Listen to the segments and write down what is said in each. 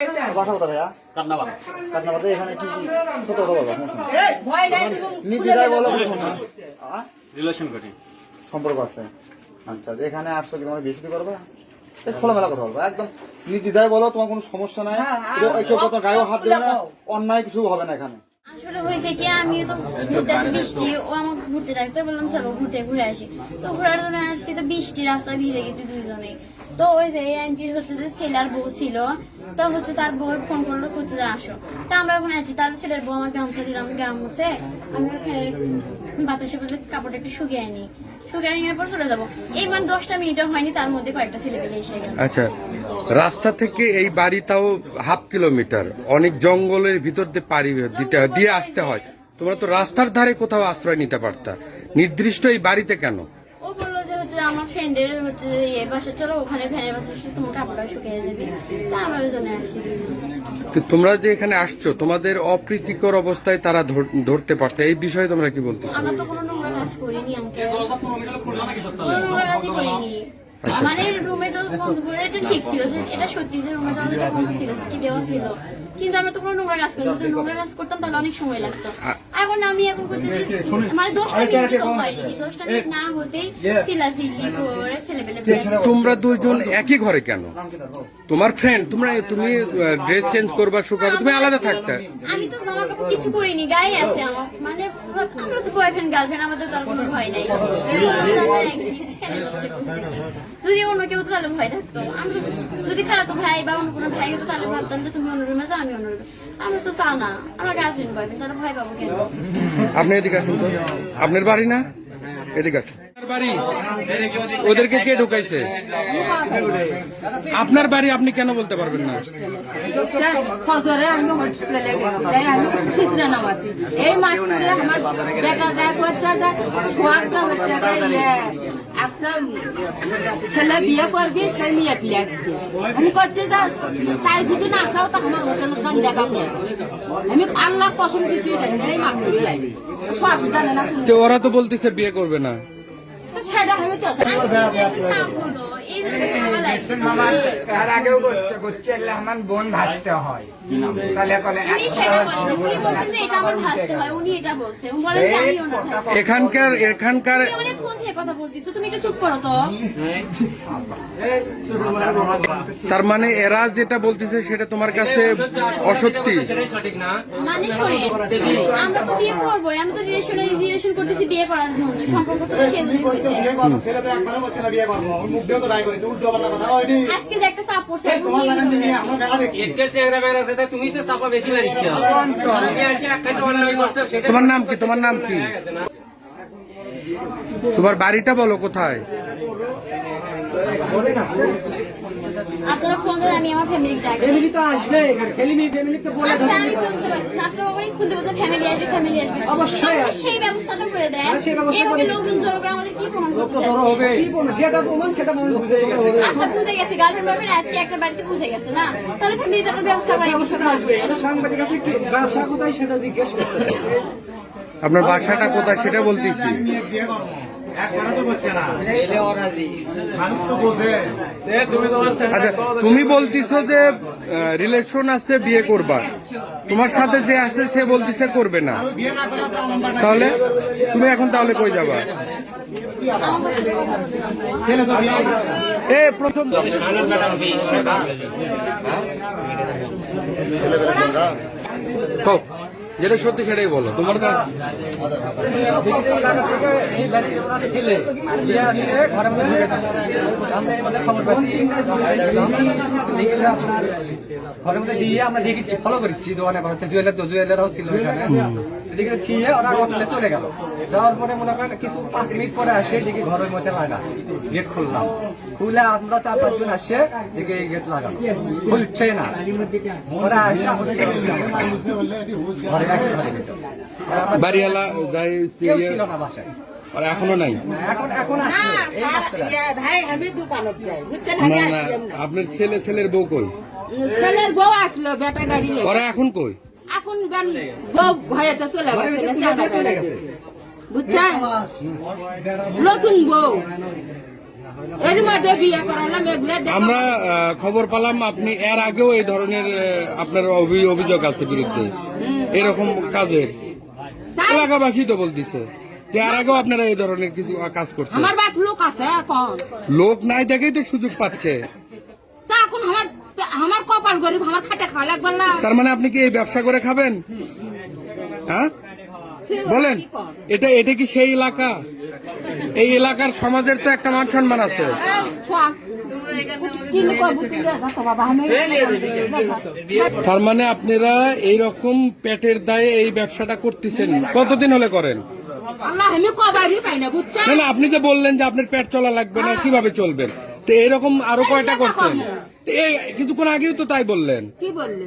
বাসা কোথায় ভাইয়া? কান্নাবার কাটনাবাদে এখানে কি কি কত কথা বলব আপনার সঙ্গে? ভয় নাই তুমি নির্দ্বিধায় বলো? রিলেশন করি। সম্পর্ক আছে। আচ্ছা এখানে আসছো কি তোমার বেশি করবে? এই খোলামেলা কথা বলব একদম নির্দ্বিধায় বলো তোমার কোনো সমস্যা নাই। হ্যাঁ, কেউ- কেউ কত গায়েও হাত দেবে না অন্যায় কিছু হবে না এখানে। আসলে হয়েছে কি আমি তো ঘুরতে আসি বৃষ্টি, ও ঘুরতে থাকতে বললাম, চলো ঘুরতে ঘুরে আসি। তো ঘোরার জন্য আসছি তো বৃষ্টি রাস্তা ভিজে গেছি দুইজনে। তো ওই যে আন্টির হচ্ছে যে ছেলের বউ ছিল, তো হচ্ছে তার বউ ফোন করল হচ্ছে যে আসো। তা আমরা ওখানে আছি, তার ছেলের বউ আমার গামছা দিলাম, গামছে, আমরা বাতাসে বাতাসে কাপড়টা একটু শুকিয়ে আনি। শুকিয়ে নেওয়ার পর চলে যাব। এই মানে দশটা মিনিটও হয়নি তার মধ্যে কয়েকটা ছেলে এসে গেল। আচ্ছা রাস্তা থেকে এই বাড়িটাও হাফ কিলোমিটার অনেক জঙ্গলের ভিতর দিয়ে পাড়ি দিতে হয়, দিয়ে আসতে হয়। তোমরা তো রাস্তার ধারে কোথাও আশ্রয় নিতে পারতা। নির্দিষ্ট এই বাড়িতে কেন? ও বলল যে হচ্ছে আমার ফ্রেন্ডের হচ্ছে এ বাসা চলো ওখানে ফ্যানের বাতাসে তোমার কাপড়টা শুকিয়ে যাবে। তা আমরা ওই জন্য আসছি। তো তোমরা যে এখানে আসছো তোমাদের অপ্রীতিকর অবস্থায় তারা ধরতে পারছে এই বিষয়ে তোমরা কি বলতেছো? আমরা তো কোনো নোংরা কাজ করিনি আঙ্কেল কোনো নোংরা কাজই করিনি মানে রুমে তো বন্ধ করে এটা ঠিক ছিল যে এটা সত্যি যে রুমে তো অনেকটা বন্ধ ছিল কি দেওয়া ছিল। কিন্তু আমরা তো কোনো নোংরা কাজ করি যদি নোংরা কাজ করতাম তাহলে অনেক সময় লাগতো। এখন আমি এখন যে মানে দশটা মিনিট তো হয়নি দশটা মিনিট না হতেই চিল্লাচিল্লি করে ছেলেপেলে তোমরা দুইজন একই ঘরে কেন? তোমার ফ্রেন্ড তোমরা তুমি ড্রেস চেঞ্জ করবা শুকাবে তুমি আলাদা থাকতে। আমি তো জামা কাপড় কিছু করিনি গায়ে আছে আমার। মানে আমরা তো বয়ফ্রেন্ড গার্লফ্রেন্ড আমাদের তার কোনো ভয় নাই। যদি অন্য কেউ তাহলে ভয় থাকতো আমরা যদি খালাতো ভাই বা অন্য কোনো ভাই হতো, তাহলে ভাবতাম যে তুমি অন্য রুমে যাও আমি অন্য রুমে আমরা তো তা না, আমরা গার্লফ্রেন্ড বয়ফ্রেন্ড তাহলে ভয় পাবো কেন? আপনি এদিকে আসুন তো। আপনার বাড়ি না? এদিকে আসুন। ওদেরকে কে ঢুকাইছে? আপনার বাড়ি আপনি কেন বলতে পারবেন না? ফজরে আমি হোস্টেলে গেছি আমি খিচড়া নামাছি। এই মাঠে আমার বেটা যায় করছে যে সোয়াগটা হচ্ছে ইয়ে একটা ছেলে বিয়ে করবি সে মেয়ে লাগছে আমি করছি যে তাই যদি না আসাও তো আমার হোটেলের সঙ্গে দেখা করে আমি আল্লাহ পছন্দ কিছুই জানি এই মাঠে সোয়াগ জানে না। ওরা তো বলতেছে বিয়ে করবে না। তো। সেটা আমি তো মামা তার আগেও করতে করছে এলে আমার বোন ভাসতে হয়। হয়। এখানকার এখানকার তার মানে এরা যেটা বলতেছে সেটা তোমার কাছে অসত্যি। শোনেন আমরা তো বিয়ে করব তো রিলেশন রিলেশন করতেছি বিয়ে করার জন্য। সম্পর্ক তো কথা। আজকে যে একটা চাপ পড়ছে এই এখন তোমার বিয়ে লাগান করব। দিবি, আমরা মেলা দেখছি। তুমি তো চাপা বেশি মারিচ্ছ আমি এসে একটা তোমার নামে করছ সেটা তোমার নাম কি তোমার নাম কি তোমার বাড়িটা বলো কোথায় আপনারা ফোন দেন আমি আমার ফ্যামিলি ডাকি ফ্যামিলি তো আসবে ফ্যামিলি ফ্যামিলি তো বলে আচ্ছা আমি বুঝতে পারছি। আপনারা অনেক খুঁজে বলতে ফ্যামিলি আসবে ফ্যামিলি আসবে। অবশ্যই আসবে। সেই ব্যবস্থাটা করে দেন। হ্যাঁ, সেই ব্যবস্থা করে লোকজন জড়ো করে আমাদের কি প্রমাণ করতে হবে। কি বলব যেটা প্রমাণ সেটা প্রমাণ বুঝে গেছে। আচ্ছা বুঝে গেছে। গার্লফ্রেন্ড বয়ফ্রেন্ড আছে একটা বাড়িতে বুঝে গেছে না? তাহলে ফ্যামিলিতে একটা ব্যবস্থা করে ব্যবস্থাটা আসবে। এটা সাংবাদিক আছে কি? ব্যবসা কোথায় সেটা জিজ্ঞেস করতে আপনার বাসাটা কোথায় সেটা বলতেছি। আমি মেয়ে বিয়ে করব। একবারও তো করছে না। এলে অরাজি মানুষ তো বোঝে। আচ্ছা তুমি বলতিছো যে রিলেশন আছে বিয়ে করবা তোমার সাথে যে আছে সে বলতিছে করবে না তাহলে তুমি এখন তাহলে কই যাবা। এ প্রথম? হোক যেটা সত্যি সেটাই বলো। তোমার আপনার ঘরের মধ্যে দিয়ে আমরা দেখি ফলো করছি দোকানে বাড়িতে জুয়েলার তো জুয়েলারও ছিল এখানে। এদিকে থিয়ে ওরা হোটেলে চলে গেল। যাওয়ার পরে মনে করেন কিছু পাঁচ মিনিট পরে আসে দেখি ঘরের মধ্যে লাগা গেট খুললাম। খুলে আমরা চার পাঁচজন আসে দেখি এই গেট লাগানো। খুলছে না। ওরা আসে ঘরে। বাড়িওয়ালা ছিল না বাসায়। আর এখনও নাই? না না আপনার ছেলে ছেলের বউ কই? ছেলের বউ আসলো বেটা গাড়ি ওরা এখন কই? এখন বউ ভয়েতে চলে গেছে বুঝছেন? নতুন বউ। আমরা খবর পেলাম আপনি এর আগেও এই ধরনের আপনার অভি- অভিযোগ আছে বিরুদ্ধে। এরকম কাজের। এলাকাবাসী তো বলতেছে। এর আগেও আপনারা এই ধরনের কিছু কাজ করছেন? আমার বাট লোক আছে এখন। লোক নাই দেখেই তো সুযোগ পাচ্ছে। তা এখন আমার আমার কপাল গরিব আমার খাটে খাওয়া লাগবে না। তার মানে আপনি কি এই ব্যবসা করে খাবেন? হ্যাঁ? বলেন এটা এটা কি সেই এলাকা? এই এলাকার সমাজের তো একটা মান সম্মান আছে। তার মানে আপনারা এই রকম পেটের দায়ে এই ব্যবসাটা করতেছেন কতদিন হলে করেন? আল্লাহ আমি কবারই পাই না বুঝছেন? না না আপনি যে বললেন যে আপনার পেট চলা লাগবে না কীভাবে চলবেন? তো এরকম আরও কয়টা করছেন? এই কিছুক্ষণ আগেও তো তাই বললেন।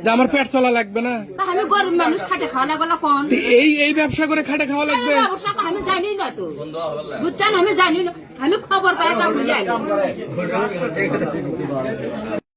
যে আমার পেট চলা লাগবে না? আমি গরিব মানুষ খাটে খাওয়া লাগবে কোন? এই এই ব্যবসা করে খাটে খাওয়া লাগবে? আমি জানি না তো। বুঝছেন আমি জানি না। আমি খবর পাই